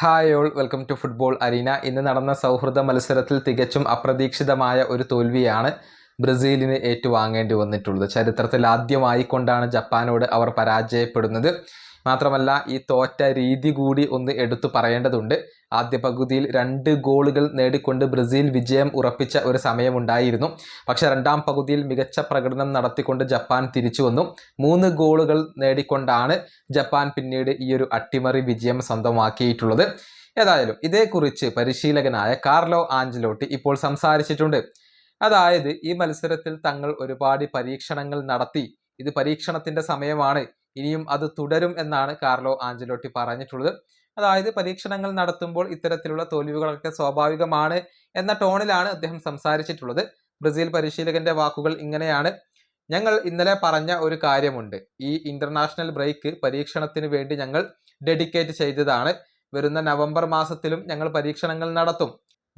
Hi all welcome to football arena ഇന്ന് നടന്ന സൗഹൃദ മത്സരത്തിൽ തികച്ചും അപ്രതീക്ഷിതമായ ഒരു തോൽവിയാണ് ബ്രസീലിന് ഏറ്റുവാങ്ങേണ്ടി വന്നിട്ടുള്ളത്. ചരിത്രത്തിൽ ആദ്യമായി കൊണ്ടാണ് ജപ്പാനോട് അവർ പരാജയപ്പെടുന്നത്. മാത്രമല്ല ഈ തോറ്റ രീതി കൂടി ഒന്ന് എടുത്തു പറയേണ്ടതുണ്ട്. ആദ്യ പകുതിയിൽ രണ്ട് ഗോളുകൾ നേടിക്കൊണ്ട് ബ്രസീൽ വിജയം ഉറപ്പിച്ച ഒരു സമയമുണ്ടായിരുന്നു. പക്ഷെ രണ്ടാം പകുതിയിൽ മികച്ച പ്രകടനം നടത്തിക്കൊണ്ട് ജപ്പാൻ തിരിച്ചു വന്നു. മൂന്ന് ഗോളുകൾ നേടിക്കൊണ്ടാണ് ജപ്പാൻ പിന്നീട് ഈ ഒരു അട്ടിമറി വിജയം സ്വന്തമാക്കിയിട്ടുള്ളത്. ഏതായാലും ഇതേക്കുറിച്ച് പരിശീലകനായ കാർലോ ആഞ്ചലോട്ടി ഇപ്പോൾ സംസാരിച്ചിട്ടുണ്ട്. അതായത് ഈ മത്സരത്തിൽ തങ്ങൾ ഒരുപാട് പരീക്ഷണങ്ങൾ നടത്തി. ഇത് പരീക്ഷണത്തിന്റെ സമയമാണ്. ഇനിയും അത് തുടരും എന്നാണ് കാർലോ ആഞ്ചലോട്ടി പറഞ്ഞിട്ടുള്ളത്. അതായത് പരീക്ഷണങ്ങൾ നടത്തുമ്പോൾ ഇത്തരത്തിലുള്ള തോൽവികളൊക്കെ സ്വാഭാവികമാണ് എന്ന ടോണിലാണ് അദ്ദേഹം സംസാരിച്ചിട്ടുള്ളത്. ബ്രസീൽ പരിശീലകന്റെ വാക്കുകൾ ഇങ്ങനെയാണ്. ഞങ്ങൾ ഇന്നലെ പറഞ്ഞ ഒരു കാര്യമുണ്ട്. ഈ ഇന്റർനാഷണൽ ബ്രേക്ക് പരീക്ഷണത്തിന് വേണ്ടി ഞങ്ങൾ ഡെഡിക്കേറ്റ് ചെയ്തതാണ്. വരുന്ന നവംബർ മാസത്തിലും ഞങ്ങൾ പരീക്ഷണങ്ങൾ നടത്തും.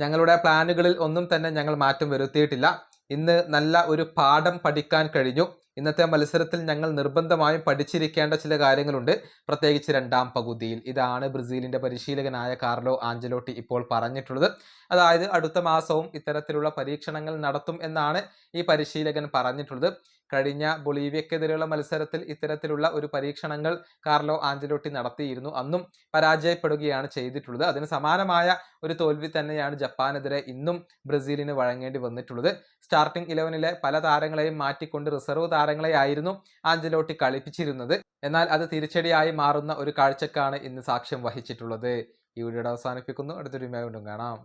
ഞങ്ങളുടെ പ്ലാനുകളിൽ ഒന്നും തന്നെ ഞങ്ങൾ മാറ്റം വരുത്തിയിട്ടില്ല. ഇന്ന് നല്ല ഒരു പാഠം പഠിക്കാൻ കഴിഞ്ഞു. ഇന്നത്തെ മത്സരത്തിൽ ഞങ്ങൾ നിർബന്ധമായും പഠിച്ചിരിക്കേണ്ട ചില കാര്യങ്ങളുണ്ട്. പ്രത്യേകിച്ച് രണ്ടാം പകുതിയിൽ. ഇതാണ് ബ്രസീലിന്റെ പരിശീലകനായ കാർലോ ആഞ്ചലോട്ടി ഇപ്പോൾ പറഞ്ഞിട്ടുള്ളത്. അതായത് അടുത്ത മാസവും ഇത്തരത്തിലുള്ള പരീക്ഷണങ്ങൾ നടത്തും എന്നാണ് ഈ പരിശീലകൻ പറഞ്ഞിട്ടുള്ളത്. കഴിഞ്ഞ ബൊളീവിയക്കെതിരെയുള്ള മത്സരത്തിൽ ഇത്തരത്തിലുള്ള ഒരു പരീക്ഷണങ്ങൾ കാർലോ ആഞ്ചലോട്ടി നടത്തിയിരുന്നു. അന്നും പരാജയപ്പെടുകയാണ് ചെയ്തിട്ടുള്ളത്. അതിന് സമാനമായ ഒരു തോൽവി തന്നെയാണ് ജപ്പാനെതിരെ ഇന്നും ബ്രസീലിന് വഴങ്ങേണ്ടി വന്നിട്ടുള്ളത്. സ്റ്റാർട്ടിംഗ് ഇലവനിലെ പല താരങ്ങളെയും മാറ്റിക്കൊണ്ട് റിസർവ് താരങ്ങളെയായിരുന്നു ആഞ്ചലോട്ടി കളിപ്പിച്ചിരുന്നത്. എന്നാൽ അത് തിരിച്ചടിയായി മാറുന്ന ഒരു കാഴ്ചക്കാണ് ഇന്ന് സാക്ഷ്യം വഹിച്ചിട്ടുള്ളത്. ഈ വീഡിയോ അവസാനിപ്പിക്കുന്നു. അടുത്തൊരു വീണ്ടും കാണാം.